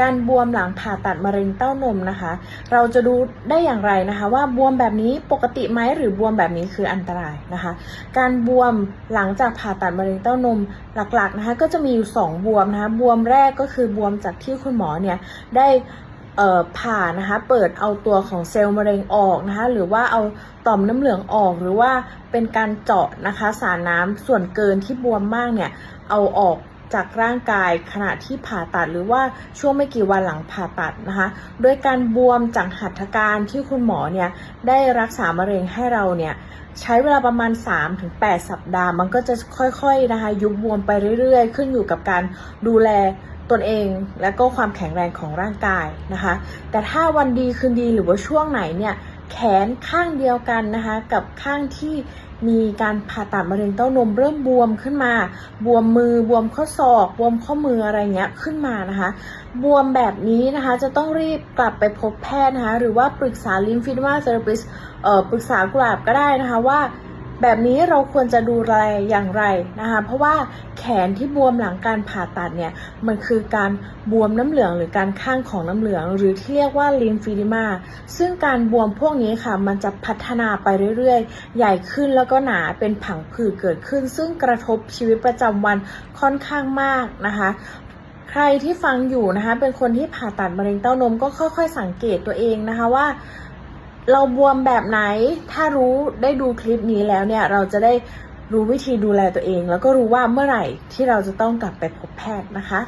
การบวมหลังผ่าตัดมะเร็งเต้านมนะคะ เราจะดูได้อย่างไรนะคะ ว่าบวมแบบนี้ปกติไหมหรือบวมแบบนี้คืออันตรายนะคะ การบวมหลังจากผ่าตัดมะเร็งเต้านมหลักๆนะคะ ก็จะมีอยู่สองบวมนะคะ บวมแรกก็คือบวมจากที่คุณหมอเนี่ยได้ผ่านะคะเปิดเอาตัวของเซลล์มะเร็งออกนะคะหรือว่าเอาต่อมน้ำเหลืองออกหรือว่าเป็นการเจาะนะคะสารน้ำส่วนเกินที่บวมมากเนี่ยเอาออก จากร่างกายขณะที่ผ่าตัดหรือว่าช่วงไม่กี่วันหลังผ่าตัดนะคะโดยการบวมจากหัตถการที่คุณหมอเนี่ยได้รักษามะเร็งให้เราเนี่ยใช้เวลาประมาณ 3-8 สัปดาห์ มันก็จะค่อยๆนะคะยุบบวมไปเรื่อยๆ ขึ้นอยู่กับการดูแลตนเองและก็ความแข็งแรงของร่างกายนะคะ แต่ถ้าวันดีคืนดีหรือว่าช่วงไหนเนี่ย แขนข้างเดียวกันนะคะกับข้างที่มีการผ่าตัดมะเร็งเต้านมเริ่มบวมขึ้นมา บวมมือบวมข้อศอก บวมข้อมืออะไรเงี้ยขึ้นมานะคะ บวมแบบนี้นะคะจะต้องรีบกลับไปพบแพทย์นะคะหรือว่าปรึกษาลิมฟิดมาเซอร์ปิสปรึกษากราบก็ได้นะคะว่า แบบนี้เราควรจะดูแลอย่างไรนะคะเพราะว่าแขนที่บวมหลังการผ่าตัดเนี่ยมันคือการบวมน้ำเหลืองหรือการข้างของน้ำเหลือง หรือที่เรียกว่าลิมฟิดิมาซึ่งการบวมพวกนี้ค่ะ มันจะพัฒนาไปเรื่อยๆ ใหญ่ขึ้นแล้วก็หนาเป็นผังผืดเกิดขึ้น ซึ่งกระทบชีวิตประจำวันค่อนข้างมากนะคะใครที่ฟังอยู่นะคะเป็นคนที่ผ่าตัดมะเร็งเต้านมก็ค่อย ๆ สังเกตตัวเองนะคะว่า เราบวมแบบไหน ถ้ารู้ได้ดูคลิปนี้แล้วเนี่ย เราจะได้รู้วิธีดูแลตัวเอง แล้วก็รู้ว่าเมื่อไหร่ที่เราจะต้องกลับไปพบแพทย์นะคะ